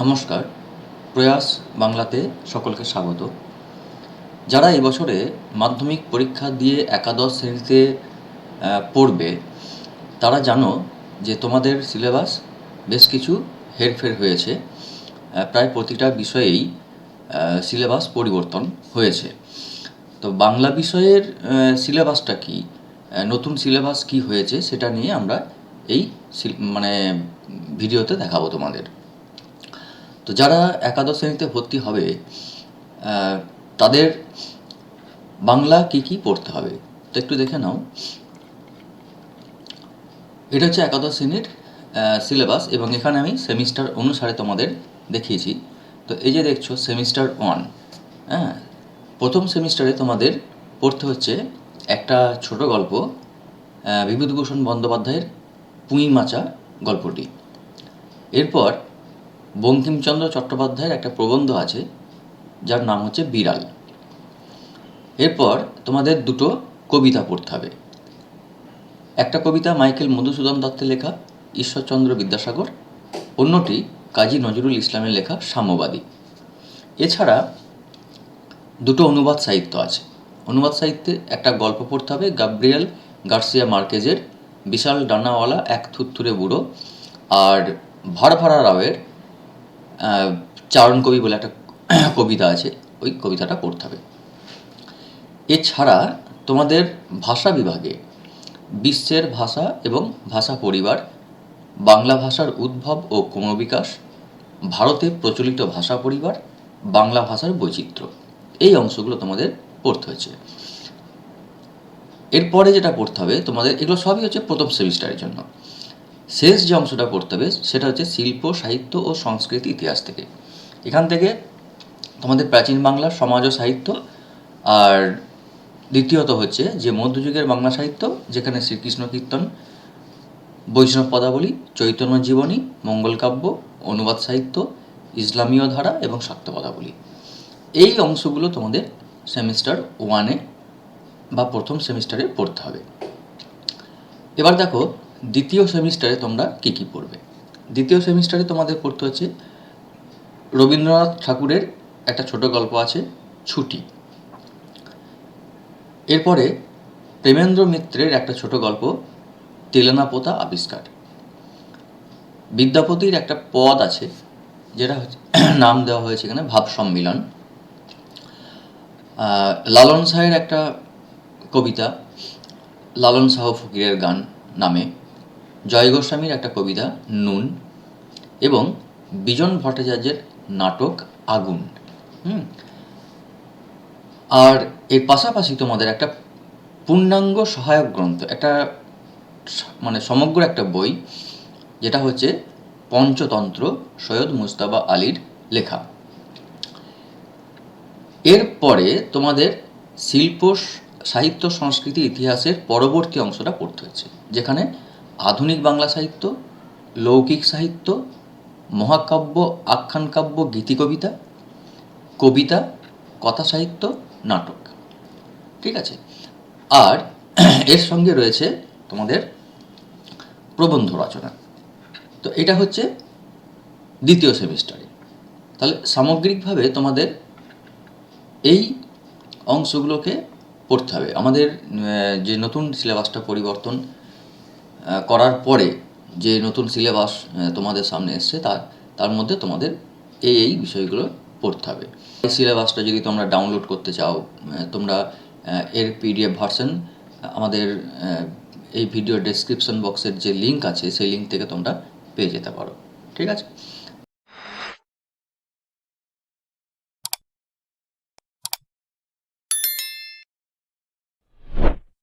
নমস্কার, প্রয়াস বাংলাতে সকলকে স্বাগত। যারা এবছরে মাধ্যমিক পরীক্ষা দিয়ে একাদশ শ্রেণীতে পড়বে, তারা জানো যে তোমাদের সিলেবাস বেশ কিছু হেরফের হয়েছে। প্রায় প্রতিটা বিষয়েই সিলেবাস পরিবর্তন হয়েছে। তো বাংলা বিষয়ের সিলেবাসটা কি? নতুন সিলেবাস কি হয়েছে সেটা নিয়ে আমরা এই মানে ভিডিওতে দেখাবো তোমাদের। তো যারা একাদশ শ্রেণীতে ভর্তি হবে তাদের বাংলা কি কি পড়তে হবে? তো একটু দেখে নাও। এটা হচ্ছে একাদশ শ্রেণির সিলেবাস এবং এখানে আমি সেমিস্টার অনুসারে তোমাদের দেখিয়েছি। তো এই যে দেখছ সেমিস্টার ওয়ান হ্যাঁ? প্রথম সেমিস্টারে তোমাদের পড়তে হচ্ছে একটা ছোট গল্প বিভূতিভূষণ বন্দ্যোপাধ্যায়ের পুঁই মাচা গল্পটি। এরপর বঙ্কিমচন্দ্র চট্টোপাধ্যায়ের একটা প্রবন্ধ আছে, যার নাম হচ্ছে বিড়াল। এরপর তোমাদের দুটো কবিতা পড়তে হবে। একটা কবিতা মাইকেল মধুসূদন দত্তের লেখা, ঈশ্বরচন্দ্র বিদ্যাসাগর। অন্যটি কাজী নজরুল ইসলামের লেখা, সাম্যবাদী। এছাড়া দুটো অনুবাদ সাহিত্য আছে। অনুবাদ সাহিত্যে একটা গল্প পড়তে হবে গাব্রিয়েল গার্সিয়া মার্কেজের, বিশাল ডানাওয়ালা, এক থুত্থুরে বুড়ো, আর ভারভারা রাওয়ের চারণ কবি বলে একটা কবিতা আছে, ওই কবিতাটা পড়তে হবে। এছাড়া তোমাদের ভাষা বিভাগে বিশ্বের ভাষা এবং ভাষা পরিবার, বাংলা ভাষার উদ্ভব ও ক্রমবিকাশ, ভারতে প্রচলিত ভাষা পরিবার, বাংলা ভাষার বৈচিত্র্য, এই অংশগুলো তোমাদের পড়তে হয়েছে। এরপরে যেটা পড়তে হবে, তোমাদের এগুলো সবই হচ্ছে প্রথম সেমিস্টারের জন্য। শেষ যে অংশটা পড়তে হবে, সেটা হচ্ছে শিল্প, সাহিত্য ও সংস্কৃতি ইতিহাস থেকে। এখান থেকে তোমাদের প্রাচীন বাংলার সমাজ ও সাহিত্য, আর দ্বিতীয়ত হচ্ছে যে মধ্যযুগের বাংলা সাহিত্য, যেখানে শ্রীকৃষ্ণ কীর্তন, বৈষ্ণব পদাবলী, চৈতন্য জীবনী মঙ্গলকাব্য অনুবাদ সাহিত্য, ইসলামীয় ধারা এবং শাক্ত পদাবলী। এই অংশগুলো তোমাদের সেমিস্টার ওয়ানে বা প্রথম সেমিস্টারে পড়তে হবে। এবার দেখো দ্বিতীয় সেমিস্টারে তোমরা কি কি পড়বে? দ্বিতীয় সেমিস্টারে তোমাদের পড়তে হচ্ছে রবীন্দ্রনাথ ঠাকুরের একটা ছোট গল্প আছে, ছুটি। এরপরে প্রেমেন্দ্র মিত্রের একটা ছোট গল্প তেলেনা পোতা আবিষ্কার। বিদ্যাপতির একটা পদ আছে, যেটা নাম দেওয়া হয়েছে এখানে, ভাব সম্মিলন। লালন সাহের একটা কবিতা, লালন সাহ ফকিরের গান নামে। জয় গোস্বামীর একটা কবিতা, নুন, এবং বিজন ভট্টাচার্যের নাটক, আগুন। হুম? আর এর পাশাপাশি তোমাদের একটা পূর্ণাঙ্গ সহায়ক গ্রন্থ, একটা মানে সমগ্র একটা বই, যেটা হচ্ছে পঞ্চতন্ত্র সৈয়দ মুস্তাবা আলীর লেখা। এরপরে তোমাদের শিল্প, সাহিত্য, সংস্কৃতি, ইতিহাসের পরবর্তী অংশটা পড়তে হচ্ছে, যেখানে আধুনিক বাংলা সাহিত্য, লৌকিক সাহিত্য, মহাকাব্য আখ্যান কাব্য গীতি কবিতা কবিতা কথা সাহিত্য, নাটক। ঠিক আছে? আর এর সঙ্গে রয়েছে তোমাদের প্রবন্ধ রচনা। তো এটা হচ্ছে দ্বিতীয় সেমিস্টারে। তাহলে সামগ্রিকভাবে তোমাদের এই অংশগুলোকে পড়তে হবে। আমাদের যে নতুন সিলেবাসটা পরিবর্তন করার পরে যে নতুন সিলেবাস তোমাদের সামনে এসছে, তার তার মধ্যে তোমাদের এই এই বিষয়গুলো পড়তে হবে। এই সিলেবাসটা যদি তোমরা ডাউনলোড করতে চাও তোমরা এর পিডিএফ ভার্সন আমাদের এই ভিডিও ডেসক্রিপশন বক্সের যে লিঙ্ক আছে, সেই লিঙ্ক থেকে তোমরা পেয়ে যেতে পারো। ঠিক আছে?